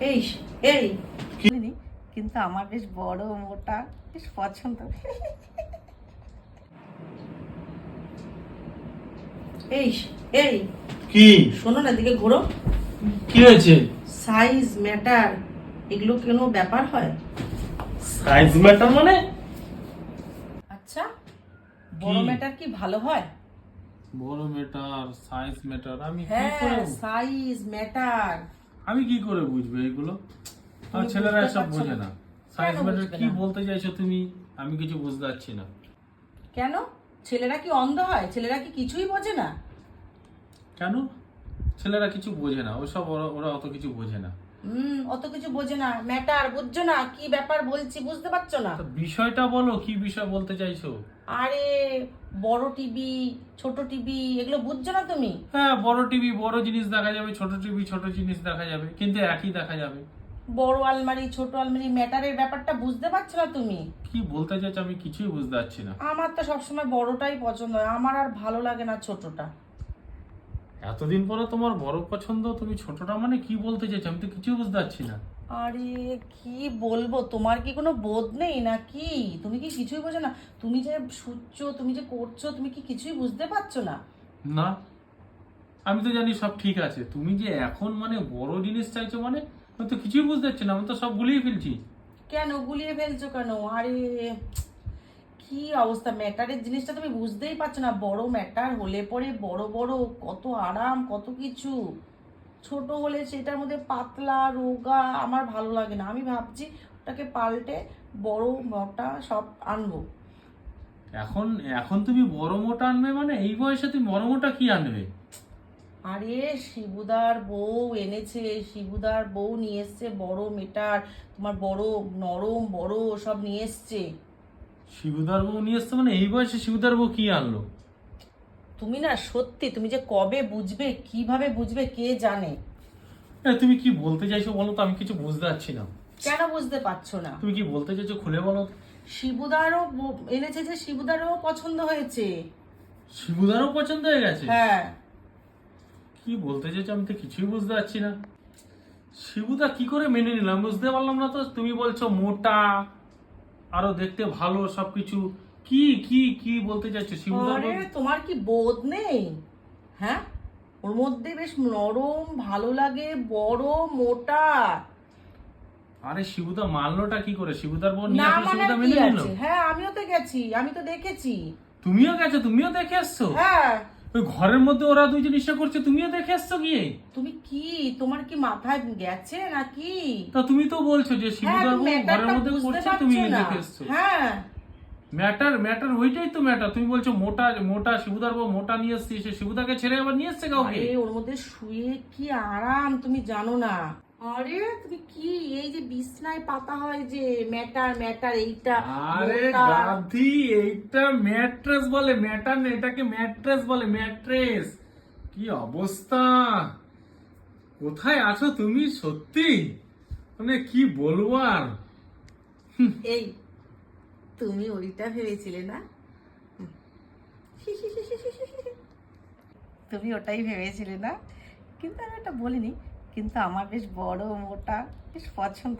এই এই। কিন্তু আমার বেশ বড় মোটা বেশ পছন্দ। এই এই। কি? শোনো না দিকে ঘোরো। কি হয়েছে? সাইজ ম্যাটার এগুলো কোনো ব্যাপার হয়? সাইজ ম্যাটার মানে? আচ্ছা বড় ম্যাটার কি ভালো হয়? বড় ম্যাটার সাইজ ম্যাটার আমি কি হ্যাঁ সাইজ ম্যাটার আমি কি করে বুঝব এগুলো? ছেলেরা সব এসব বোঝে না। সায়েন্স ম্যাটার কি বলতে চাইছো তুমি আমি কিছু বুঝতে পারছি না। কেন? ছেলেরা কি অন্ধ হয়? ছেলেরা কি কিছুই বোঝে না? কেন? ছেলেরা কিছু বোঝে না। ওসব ওরা ওরা অত কিছু বোঝে না। হুম অত কিছু বোঝে না ম্যাটার বুঝছ না কি ব্যাপার বলছি বুঝতে পারছ না? বিষয়টা বলো কি বিষয় বলতে চাইছো? আরে বড় টিভি ছোট টিভি এগুলো বুঝছ না তুমি? হ্যাঁ বড় টিভি বড় জিনিস দেখা যাবে ছোট টিভি ছোট জিনিস দেখা যাবে কিন্তু একই দেখা যাবে। বড় আলমারি ছোট আলমারি ম্যাটারের ব্যাপারটা বুঝতে পারছ না তুমি? কি বলতে চাইছো আমি কিছুই বুঝতে পারছি না। আমার তো সবসময় বড়টাই পছন্দ হয় আমার আর ভালো লাগে না ছোটটা। এতদিন পরে তোমার বড় পছন্দ তুমি ছোটটা মানে কি বলতে চাইছো? আমি তো কিছুই বুঝতে পারছি না। আরে কি বলব? তোমার কি কোনো বোধ নেই না কি তুমি কি কিছুই বোঝো না? তুমি যে শুচ্ছ তুমি যে করছ তুমি কি কিছুই বুঝতে পারছ না? না। আমি তো জানি সব ঠিক আছে। তুমি যে এখন মানে বড় জিনিস চাইছো মানে আমি তো কিছুই বুঝতে পারছি না। আমি তো সব গুলিয়ে ফেলছি। কেন? গুলিয়ে ফেলছো কেন? আরে কি অবস্থা? ম্যাটারের জিনিসটা তুমি বুঝতেই পারছ না। বড় ম্যাটার হলে পরে বড় বড় কত আরাম কত কিছু। ছোট হলে সেটার মধ্যে পাতলা রোগা আমার ভালো লাগে না। আমি ভাবছি ওটাকে পাল্টে বড় মোটা সব আনব। এখন এখন তুমি বড় মোটা আনবে মানে এই বয়সে তুমি বড় মোটা কি আনবে? আরে শিবুদার বউ এনেছে। শিবুদার বউ নিয়ে এসছে বড় মেটার তোমার বড় নরম বড় সব নিয়ে এসছে। শিবুদার বউ নিয়ে এসছে মানে এই বয়সে শিবুদার বউ কি আনলো? তুমি না সত্যি তুমি যে কবে বুঝবে কীভাবে বুঝবে কে জানে? এ, তুমি কি বলতে চাইছো বলো তো আমি কিছু বুঝতে পারছি না। কেন বুঝতে পারছ না? তুমি কি বলতে চাইছো খুলে বলো। শিবুদারও ব- এনেছে যে শিবুদারও পছন্দ হয়েছে। শিবুদারও পছন্দ হয়ে গেছে? হ্যাঁ। কি বলতে চাইছো আমি তো কিছুই বুঝতে পারছি না। শিবুদা কি করে মেনে নিলাম বুঝতে পারলাম না তো তুমি বলছো মোটা আরও দেখতে ভালো সবকিছু। কি কি কি বলতে চাইছো? শিবুদার তোমার কি বোধ নেই? হ্যাঁ? ওর মধ্যে বেশ নরম ভালো লাগে বড় মোটা। আরে শিবুদা মানলোটা কি করে? শিবুদার বোন না মানে কি আছে? হ্যাঁ আমিও তো গেছি আমি তো দেখেছি। তুমিও গেছো তুমিও দেখে এসছো? হ্যাঁ। ওই ঘরের মধ্যে ওরা দুজন ইচ্ছা করছে তুমিও দেখে এসছো গিয়ে। তুমি কি? তোমার কি মাথায় গেছে নাকি? তা তুমি তো বলছো যে হ্যাঁ শিবুদার ঘরের মধ্যে করছে তুমি দেখে এসছো। হ্যাঁ। ম্যাটার ম্যাটার ওইটাই তো ম্যাটার তুমি বলছো মোটা মোটা শিবুদার বউ মোটা নিয়ে এসছে সে শিবুদাকে ছেড়ে আবার নিয়ে এসছে কাউকে? ওর মধ্যে শুয়ে কি আরাম তুমি জানো না। আরে তুমি কি? এই যে বিছনায় পাতা হয় যে ম্যাটার ম্যাটার এইটা আরে গাধি এইটা ম্যাট্রেস বলে ম্যাটার না এটাকে ম্যাট্রেস বলে ম্যাট্রেস। কি অবস্থা? কোথায় আছো তুমি সত্যি? মানে কি বলব আর? এই তুমি ওইটা ভেবেছিলে না? তুমি ওটাই ভেবেছিলে না? কিন্তু আমি ওটা বলিনি। কিন্তু আমার বেশ বড় মোটা বেশ পছন্দ।